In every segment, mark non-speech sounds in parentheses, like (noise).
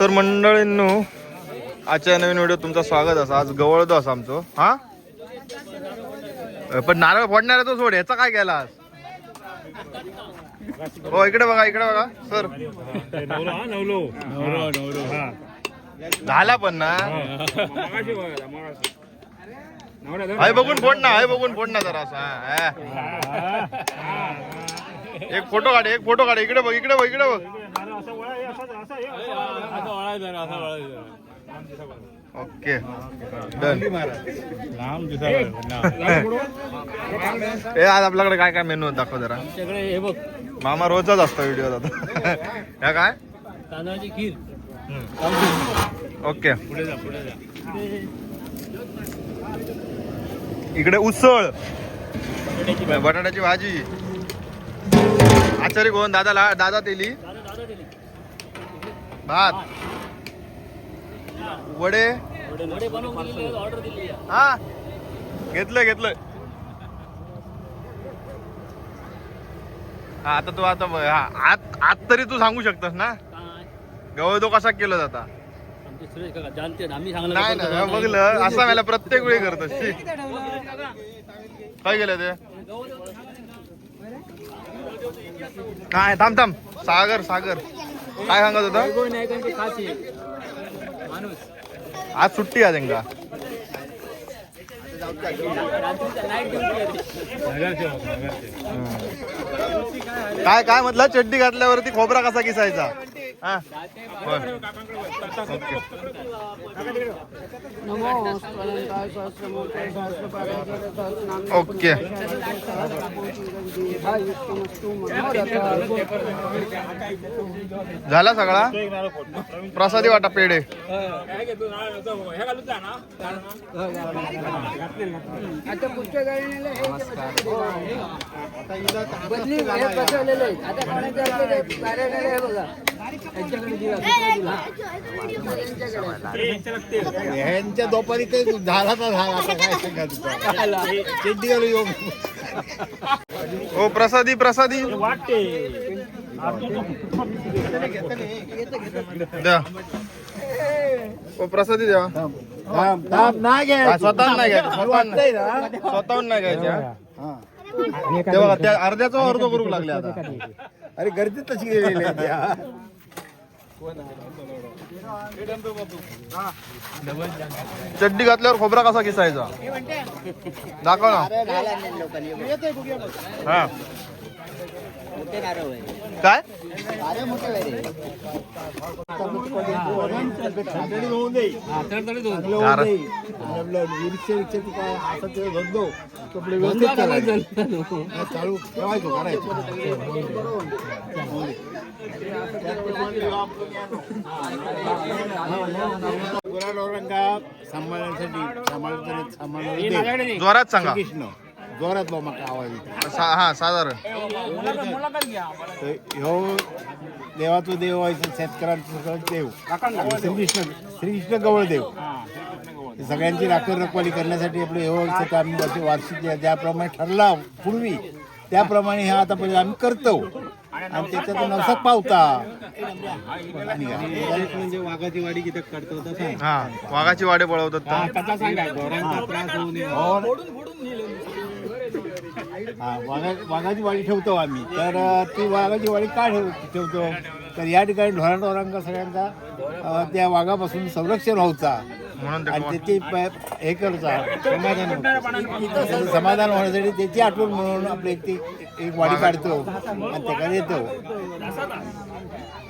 तर मंडळींनो आजच्या नवीन व्हिडिओ तुमचं स्वागत असा. आज गवळतो असा आमचं. हा? पण नारळ फोडणार तो सोड याचा काय केला आज? हो इकडे बघा इकडे बघा. सर. झाला पण ना? मगाशी बघून फोड ना हाय बघून फोड ना जरा असा एक फोटो काढ एक फोटो काढ. इकडे बघ इकडे बघ इकडे बघ. ओके. डन. हे आज आपल्याकडे काय काय मेनू दाखव जरा. आमच्याकडे हे बघ. मामा रोजच असतो व्हिडिओ आता ह्या काय? तांदळाची खीर. ओके. पुढे जा पुढे जा. इकडे उसळ. बटाट्याची भाजी. आचारी कोण दादा ला दादा तेली. भात. वडे. हा. घेतलं घेतलं. हा आता तू आता हा, आत आत तरी तू सांगू शकतस ना? गवळ तो कसा केला जाता? नाही ना बघलं. असा मला प्रत्येक वेळी करतो काय केलं ते? काय थांब थांब. सागर सागर. काय सांगत होता? आज सुट्टी आहे त्यांका. काय काय म्हटलं? चड्डी घातल्यावरती खोबरा कसा किसायचा? हा. ओके. झाला सगळा? प्रसादी वाटा पेढे. काय हे हे ह्यांच्या दुपारी ते झाला तर झाला काय चेड्डी घालून येऊ? ओ प्रसादी प्रसादी. वाटते द्या. ओ प्रसादी द्या. नाही घ्या हा, स्वतःहून नाही. नाही. ना स्वतःहून नाही घ्यायच्या हा. त्या अर्ध्याचा अर्ध करू लागले आता. अरे गर्दी तशी गेलेली. चड्डी घातल्यावर खोबरा कसा किसायचा? दाखव ना. हा. काय? व्यवस्थित चालू ठेवायचो करायचो. गुराढोरांका सांभाळण्यासाठी सांभाळण्यासाठी सांभाळण्यासाठी जोरात सांगा कृष्ण जोरात आवाज येतो सा- हा साधारण. ह्यो देवाचो देव व्हायचं शेतकऱ्यांचं सगळं देव. श्रीकृष्ण श्रीकृष्ण गवळ देव हे सगळ्यांची राखण रखवाली करण्यासाठी आपलं हे आम्ही वर्ष- वार्षिक ज्या- ज्याप्रमाणे ठरला पूर्वी त्याप्रमाणे हे आतापर्यंत आम्ही करतो. आणि त्याच्यातून नवसा पावता. म्हणजे वाघाची वाडी किती करतो हा वाघाची वाडे पळवतात. हा. वाघा वाघाची वाडी ठेवतो आम्ही. तर ती वाघाची वाडी का ठेव ठेवतो? तर या ठिकाणी ढोराढोरांका सगळ्यांका अ, त्या वाघापासून संरक्षण व्हायचा. म्हणून आणि त्याची प- हे करता समाधान होतं. त्याचं समाधान होण्यासाठी त्याची आठवण म्हणून आपले एक ती एक वाडी काढतो. आणि त्याकडे येतो.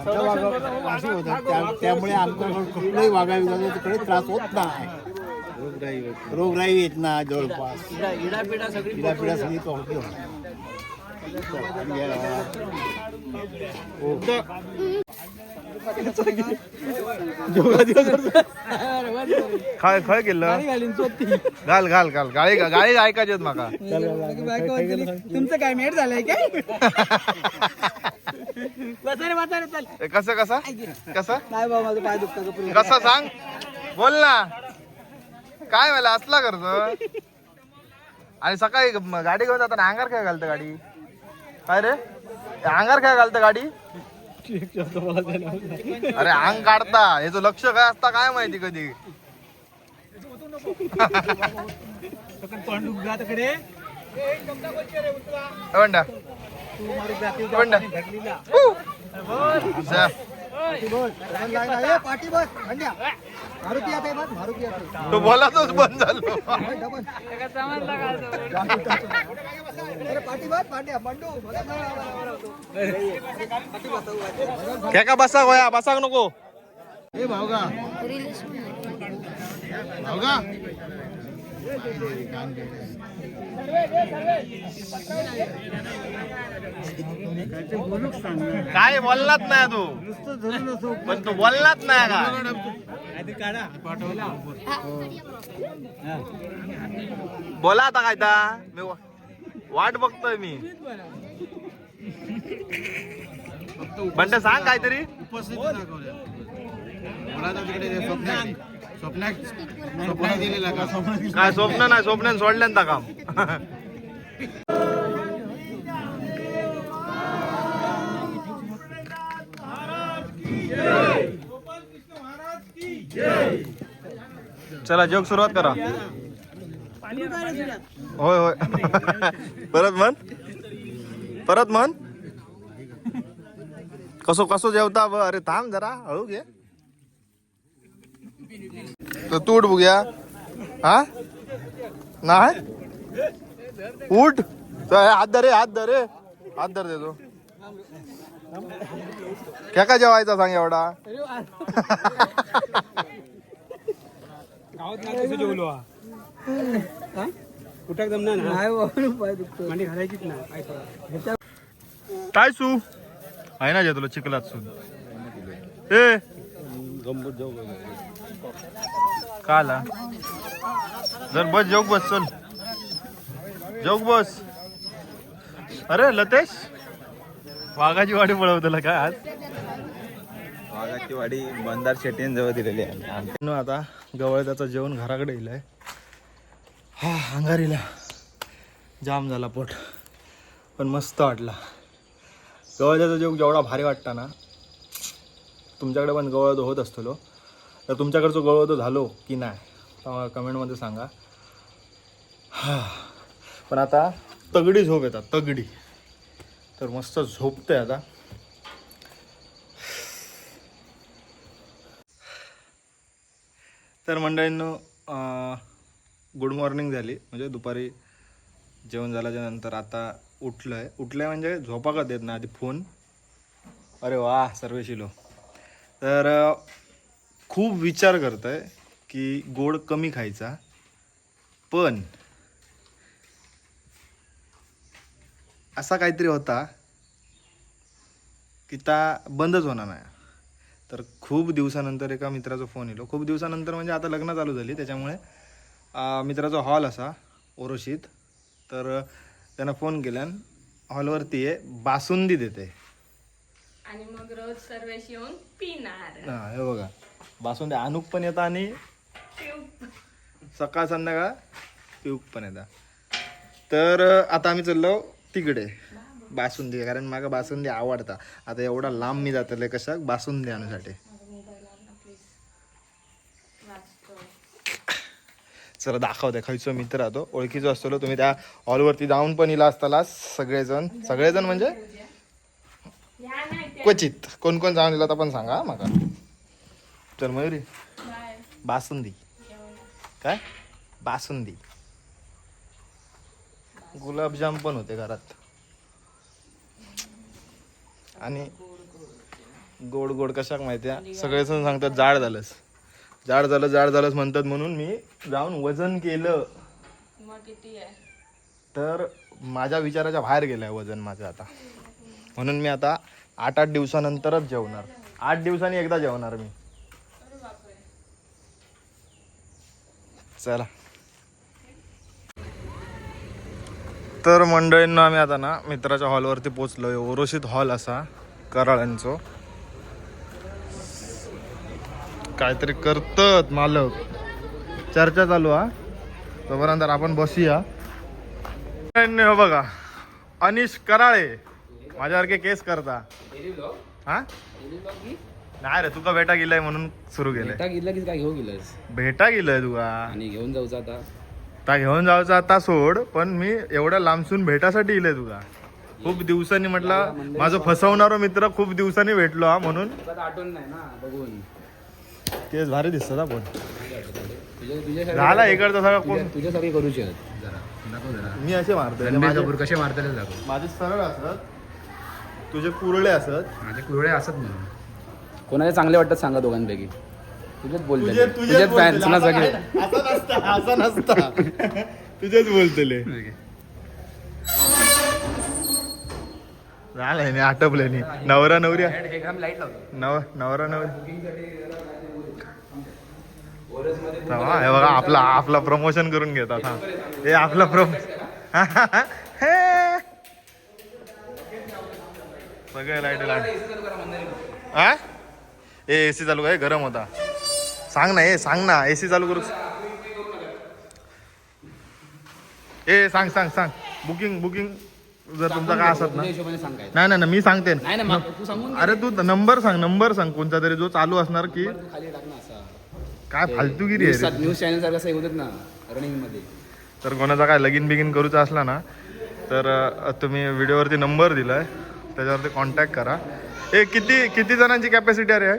आमचा वाघा त्या- त्यामुळे आमचा कुठलाही वाघा विघाचा तिकडे त्रास होत नाही. रोगराई येत ना जवळपास. इडापिडा सगळी पिढ्या सगळी होते काय काय केलं. घाल घाल घाल. गाळी गाळी ऐकायचे माका. तुमचं काय मेट झालंय काय? कसं कसा? कसं? नाही बाबा माझं पाय दुखतं कसं सांग? बोल ना. काय व्हायला असला करतो आणि सकाळी गाडी घेऊन जाताना अंगार काय घालतं गाडी? काय रे? अंगार काय घालतं गाडी? अरे अंग काढता. याचं लक्ष काय असता काय माहिती कधी. पाठी बस. तो बोलातच बंद झालो. का बसा गोया बसाक नको। ए भावगा. भावगा. काय बोललाच नाही तू? नुसतं पण तू बोललाच नाही का? बोला आता काय ता? मी वाट बघतोय मी. बंड सांग काहीतरी. उपस्थिती काय स्वप्न नाही स्वप्न सोडल्यान ता काम. चला जोक सुरुवात करा. होय होय. परत म्हण. परत म्हण. कसो कसो जेवता अरे थांब जरा हळू घे. तर तू उठ बघूया. हा? नाही? उठ. हात धरे हात धरे हात धर देतो क्या काय जेवायचा सांग एवढा? गावात नाही कसं जेवलो हा कुठं जमणार ना नाही बाबा पाय दुखतो मांडी घालायचीच ना. काय करा. काय सू आहे ना जे तुला चिखलात सू ए का आला जर बस जेवक बस चल. जेवक बस. अरे लतेश? वाघाची वाडी पळवतला काय आज? वाघाची वाडी मंदार शेट्टीन जवळ दिलेली आहे. आता गवळ त्याचं जेवण घराकडे येईल हा अंगारीला. जाम झाला पोट. पण मस्त वाटला. गवळ्याचा जेवण जेवढा भारी वाटता ना तुमच्याकडे पण गवळद होत असतो तर तुमच्याकडचं गवळद झालो की नाही कमेंटमध्ये सांगा. हा (sighs) पण आता तगडी झोप येतात तगडी. तर मस्त झोपते आता. तर मंडळींनो गुड मॉर्निंग झाली. म्हणजे दुपारी जेवण झाल्याच्यानंतर आता उठलं आहे उठलं आहे म्हणजे झोपा का देत ना आधी फोन? अरे वा सर्वेशिलो. तर खूप विचार करत आहे की गोड कमी खायचा. पण असा काहीतरी होता की ता बंदच होणार नाही. तर खूप दिवसानंतर एका मित्राचा फोन येलो. खूप दिवसानंतर म्हणजे आता लग्न चालू झाली त्याच्यामुळे मित्राचा हॉल असा ओरोशीत तर त्यांना फोन केल्यान हॉलवरती आहे बासुंदी देते. आणि मग रोज सर्वेश येऊन पिणार. हां हे बघा. बासुंदी अनुक पण येतं आणि सकाळ संध्याकाळ पिऊक पण येतात तर आता आम्ही चाललो तिकडे बासुंदी कारण मागा बासुंदी आवडता. आता एवढा लांब मी जातले कशा बासुंदी आणण्यासाठी. चला दाखवते. खयचो मित्र राहतो ओळखीचो असतो तुम्ही त्या हॉलवरती जाऊन पण इला असताला सगळेजण. सगळेजण म्हणजे? क्वचित. कोण कोण जाऊन तर पण सांगा माका. चल मयुरी. बासुंदी. काय? बासुंदी. गुलाबजाम पण होते घरात. आणि गोड गोड कशाक माहितीये? सगळेजण सांगतात जाड झालंस. जाड झालं जाड झालंस म्हणतात म्हणून मी जाऊन वजन केलं. आहे? तर माझ्या विचाराच्या बाहेर गेलंय वजन माझं आता. म्हणून मी आता आठ आठ दिवसानंतरच जेवणार. आठ दिवसांनी एकदा जेवणार मी. चला. तर मंडळींना आम्ही आता ना मित्राच्या हॉलवरती पोचलोय ओरोशीत हॉल असा कराळांचो. काहीतरी करतत मालक. चर्चा चालू हा. तोपर्यंत आपण बसूया. हो बघा. अनिश कराळे. माझ्यासारखे केस करता. नाही रे तुका भेटा गेलाय म्हणून सुरू केलंय. भेटा गेला की काय घेऊ गेलास भेटा गेलंय तुका. आणि घेऊन जाऊचा आता. आता घेऊन जायचं आता सोड पण मी एवढ्या लांबसून भेटासाठी इलंय तुका. खूप दिवसांनी म्हटलं माझं फसवणारा मित्र खूप दिवसांनी भेटलो हा म्हणून. आठवण नाही ना बघून. तेच भारी दिसतात आपण तुझ्या तुझ्या झाला इकडचा सगळा कोण? तुझ्या- तुझ्यासारखे करूचे आहेत मी असे रणबीर माझे- कसे दाखव. माझे सरळ असत तुझे कुरळे असत. माझे कुरळे असत म्हणून. कोणाचे चांगले वाटतात सांगा दोघांपैकी. तुझेच बोलते तुझे तुझेच फॅन ना सगळे. असं नसतं असं नसतं. (laughs) तुझेच बोलतले. झालंय नाही आटपले नाही नवरा नवरी लाइट लावतो. नव नवरा नवरी. तेव्हा हे बघा आपला आपला प्रमोशन करून घेतात हा हे आपला प्रम (laughs) सगळे लाइट लाइट हा ए एसी चालू आहे गरम होता. सांग ना ए सांग ना एसी चालू करू. ए सांग सांग सांग. बुकिंग बुकिंग जर तुमचा काय असत ना. नाही नाही मी सांगते. अरे तू नंबर सांग नंबर सांग. कोणता तरी जो चालू असणार की. काय फालतूगिरी आहे. न्यूज चॅनल सारखं असं येऊ देत ना रनिंगमध्ये. तर कोणाचा काय लगीन बिगिन करूचा असला ना तर तुम्ही व्हिडिओवरती नंबर दिलाय. त्याच्यावरती कॉन्टॅक्ट करा. ए किती किती जणांची कॅपॅसिटी आहे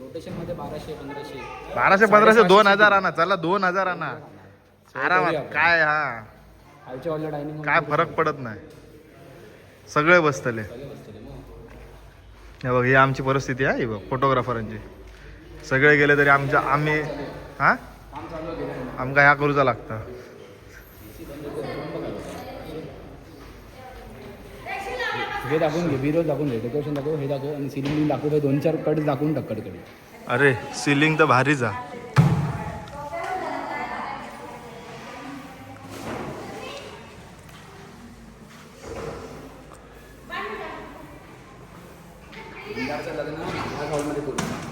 रोटेशनमध्ये बाराशे पंधराशे. दोन हजार आणा. चला दोन हजार आणा. आरामात. काय हा. काय फरक पडत नाही. सगळे बसतले. हे बघ ही आमची परिस्थिती आहे. ही बघ फोटोग्राफरांची सगळे गेले तरी आमच्या आम्ही हा? आमका ह्या करूचा लागतं. हे दाखवून घे बिरो दाखवून घे डेकोरेशन दाखव हे दाखव आणि सिलिंग दाखव दोन चार कट दाखवून टाक कडकडे अरे सिलिंग तर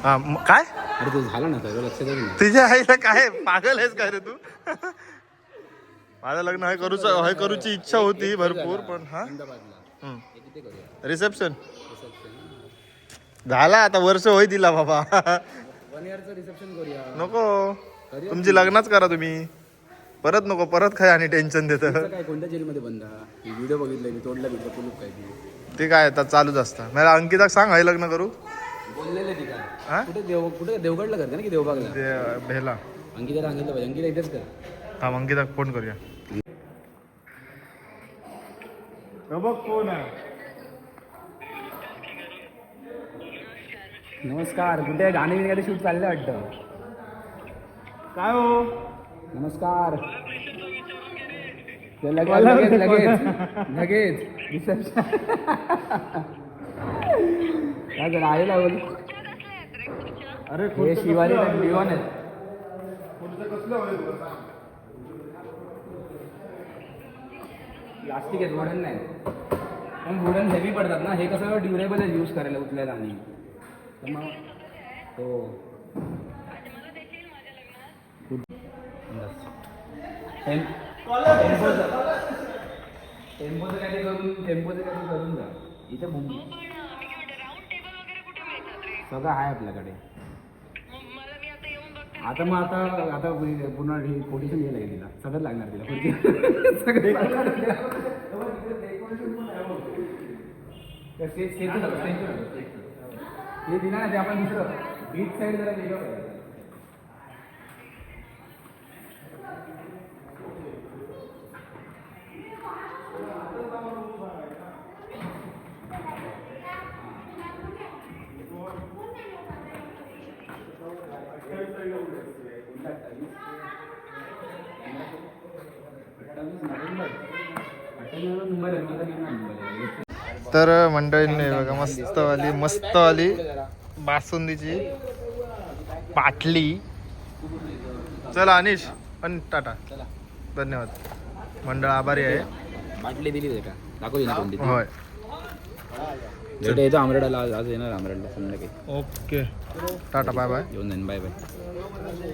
हा, म- काय? अरे तू झाला ना लक्षात येईल ना. तुझ्या आईला काय पागल आहेस काय रे तू? माझं लग्न हे करूच हे करूची इच्छा होती भरपूर पण हा? हे करूया. रिसेप्शन झाला आता वर्ष होई दिला बाबा. वन इयरचं रिसेप्शन करूया. नको. तुमची लग्नच करा तुम्ही. परत नको परत काय आणि टेन्शन देत. तुमचं काय कोणत्या जेलमध्ये बंद व्हिडिओ बघितले मी तोडला बिडलं कुलूप काय ती ते काय आता चालूच असतं. मला अंकिता सांग हे लग्न करू. बोललेले ती हा? काय कुठे देव कुठे? देवगडला करते ना की देवबागला? ते भेला. अंकिता सांगितलं पाहिजे. अंकिता इथेच कर. थांब अंकिता फोन करूया. बघ कोण आहे. नमस्कार कुठे गाणे बिणे शूट चाललं वाटतं? काय हो? नमस्कार. ते लगेच लगेच लगेच. लगेच. रिसेप्शन. काय झालं? आहे लावल अरे हे शिवारी लिओन आहेत? प्लास्टिक आहेत वुडन नाही. पण वुडन हेवी पडतात ना. हे कसं ड्युरेबल आहे यूज करायला उचलायला आणि. तर मग हो टेम- टेम्पोचं टेम्पोचं ते करून टेम्पोचं ते करून जा इथे मुंबई सगळं आहे आपल्याकडे आता मग आता आता पुन्हा कोटेशन घ्यायला लागेल तिला सगळं लागणार तिला सगळं ते दिला ना ते आपण दुसरं. बीच साईड जरा वेगळं गेला मुंबईला तर मंडळींनी बघा मस्त वाली मस्त वाली बासुंदीची पाटली चला अनिश पण टाटा. धन्यवाद. मंडळ आभारी आहे. बाटली दिली आहे का? दाखवली ना कोणती? होय. येतो आमरेडाला आज आज येणार आमरेडला संध्याकाळी. ओके. टाटा बाय बाय येऊन जाईन बाय बाय